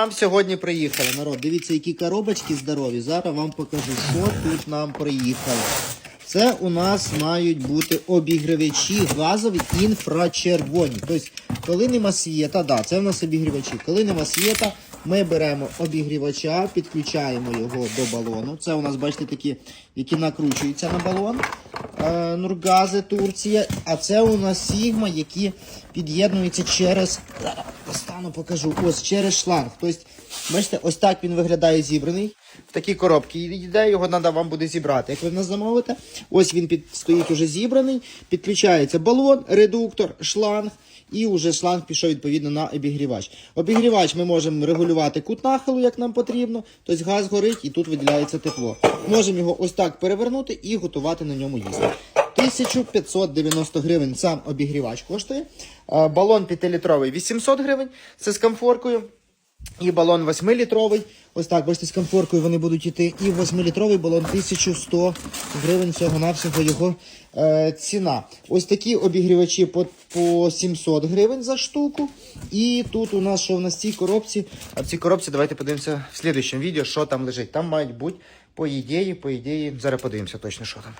Нам сьогодні приїхали, народ. Дивіться, які коробочки здорові. Зараз вам покажу, що тут нам приїхало. Це у нас мають бути обігрівачі газові інфрачервоні. Тобто, коли нема світа, да, це в нас обігрівачі. Коли нема світа, ми беремо обігрівача, підключаємо його до балону. Це у нас, бачите, такі, які накручуються на балон. Е, Нургази, Турція. А це у нас Сігма, які під'єднуються через. Зараз покажу. Ось через шланг. Тобто, бачите, ось так він виглядає зібраний. В такі коробки йде, його треба вам буде зібрати. Як ви нас замовите, ось він під, стоїть уже зібраний, підключається балон, редуктор, шланг, і вже шланг пішов відповідно на обігрівач. Обігрівач ми можемо регулювати кут нахилу, як нам потрібно. Тобто газ горить і тут виділяється тепло. Можемо його ось так перевернути і готувати на ньому їсти. 1590 гривень сам обігрівач коштує. Е, Балон 5-літровий 800 гривень. Це з комфоркою. І балон 8-літровий. Ось так, бачите, з комфоркою вони будуть йти. І 8-літровий балон 1100 гривень всього-навсього його е, ціна. Ось такі обігрівачі по, по 700 гривень за штуку. І тут у нас, що в нас в цій коробці, а в цій коробці давайте подивимося в слідчому відео, що там лежить. Там мають бути, по ідеї, по ідеї, зараз подивимося точно, що там.